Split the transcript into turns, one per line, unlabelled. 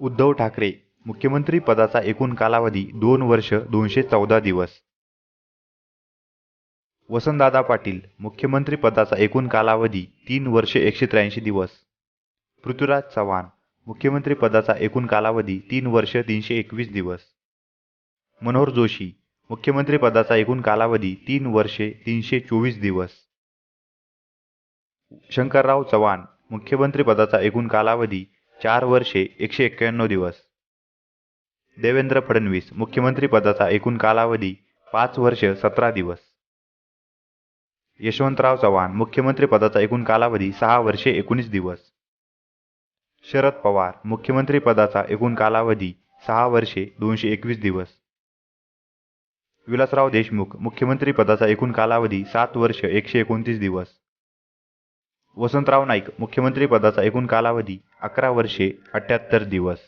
उद्धव ठाकरे मुख्यमंत्री पदाचा एकूण कालावधी दोन वर्ष दोनशे चौदा दिवस. वसंतदादा पाटील मुख्यमंत्री पदाचा एकूण कालावधी तीन वर्ष एकशे त्र्याऐंशी दिवस. पृथ्वीराज चव्हाण मुख्यमंत्री पदाचा एकूण कालावधी तीन वर्ष तीनशे एकवीस दिवस. मनोहर जोशी मुख्यमंत्री पदाचा एकूण कालावधी तीन वर्षे तीनशे चोवीस दिवस. शंकरराव चव्हाण मुख्यमंत्री पदाचा एकूण कालावधी चार वर्षे एकशे एक्क्याण्णव दिवस. देवेंद्र फडणवीस मुख्यमंत्री पदाचा एकूण कालावधी पाच वर्ष सतरा दिवस. यशवंतराव चव्हाण मुख्यमंत्री पदाचा एकूण कालावधी सहा वर्षे एकोणीस दिवस. शरद पवार मुख्यमंत्री पदाचा एकूण कालावधी सहा वर्षे दोनशे एकवीस दिवस. विलासराव देशमुख मुख्यमंत्री पदाचा एकूण कालावधी सात वर्ष एकशे एकोणतीस दिवस. वसंतराव नाईक मुख्यमंत्री पदाचा एकूण कालावधी अकरा वर्षे अठ्ठ्याहत्तर दिवस.